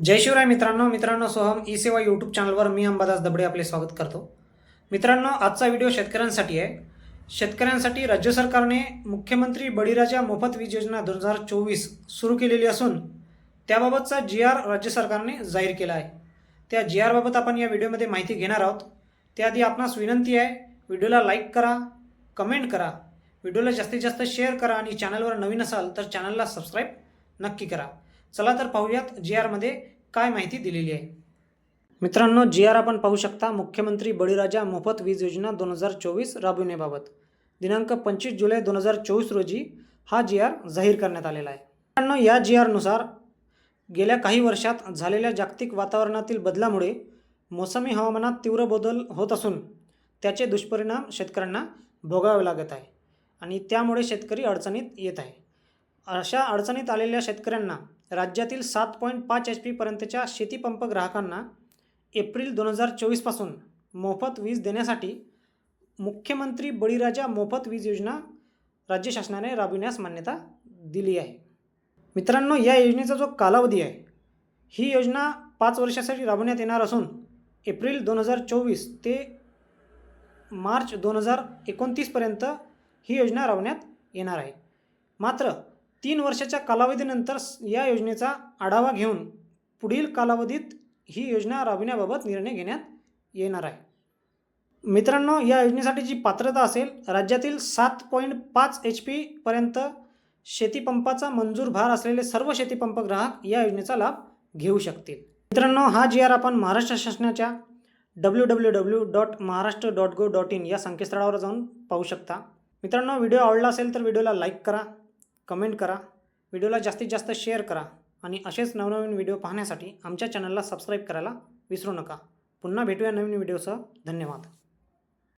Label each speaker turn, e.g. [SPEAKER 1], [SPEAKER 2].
[SPEAKER 1] जय शिवराय मित्रांनो मित्रांनो सोहम ई सेवा यूट्यूब चॅनलवर मी अंबादास दबडे आपले स्वागत करतो. मित्रांनो आजचा व्हिडिओ शेतकऱ्यांसाठी आहे. शेतकऱ्यांसाठी राज्य सरकारने मुख्यमंत्री बळीराजा मोफत वीज योजना दोन हजार चोवीस सुरू केलेली असून त्याबाबतचा जी आर राज्य सरकारने जाहीर केला आहे. त्या जी आरबाबत आपण या व्हिडिओमध्ये माहिती घेणार आहोत. त्याआधी आपणास विनंती आहे व्हिडिओला लाईक करा कमेंट करा व्हिडिओला जास्तीत जास्त शेअर करा आणि चॅनलवर नवीन असाल तर चॅनलला सबस्क्राईब नक्की करा. चला तर पाहूयात जी आरमध्ये काय माहिती दिलेली आहे. मित्रांनो जी आर आपण पाहू शकता मुख्यमंत्री बळीराजा मोफत वीज योजना दोन हजार चोवीस राबविण्याबाबत. दिनांक पंचवीस जुलै दोन हजार चोवीस रोजी हा जी आर जाहीर करण्यात आलेला आहे. मित्रांनो या जी आरनुसार गेल्या काही वर्षात झालेल्या जागतिक वातावरणातील बदलामुळे मोसमी हवामानात तीव्र बदल होत असून त्याचे दुष्परिणाम शेतकऱ्यांना भोगावे लागत आहे आणि त्यामुळे शेतकरी अडचणीत येत आहे. अशा अडचणीत आलेल्या शेतकऱ्यांना राज्यातील सात पॉईंट पाच एच पीपर्यंतच्या शेतीपंप ग्राहकांना एप्रिल दोन हजार चोवीसपासून मोफत वीज देण्यासाठी मुख्यमंत्री बळीराजा मोफत वीज योजना राज्य शासनाने राबविण्यास मान्यता दिली आहे. मित्रांनो या योजनेचा जो कालावधी आहे ही योजना पाच वर्षासाठी राबवण्यात येणार असून एप्रिल दोन हजार चोवीस ते मार्च दोन हजार एकोणतीसपर्यंत ही योजना राबवण्यात येणार आहे. मात्र तीन वर्षाच्या कालावधीनंतर या योजनेचा आढावा घेऊन पुढील कालावधीत ही योजना राबविण्याबाबत निर्णय घेण्यात येणार आहे. मित्रांनो या योजनेसाठी जी पात्रता असेल राज्यातील सात पॉईंट पाच एच पीपर्यंत शेतीपंपाचा मंजूर भार असलेले सर्व शेतीपंप ग्राहक या योजनेचा लाभ घेऊ शकतील. मित्रांनो हा जी आर आपण महाराष्ट्र शासनाच्या W W W dot Maharashtra dot gov dot in या संकेतस्थळावर जाऊन पाहू शकता. मित्रांनो व्हिडिओ आवडला असेल तर व्हिडिओला लाईक करा. कमेंट करा व्हिडिओला जास्तीत जास्त शेअर करा आणि असेच नवनवीन व्हिडिओ पाहण्यासाठी आमच्या चॅनलला सबस्क्राईब करायला विसरू नका. पुन्हा भेटूया नवीन व्हिडिओसह. धन्यवाद.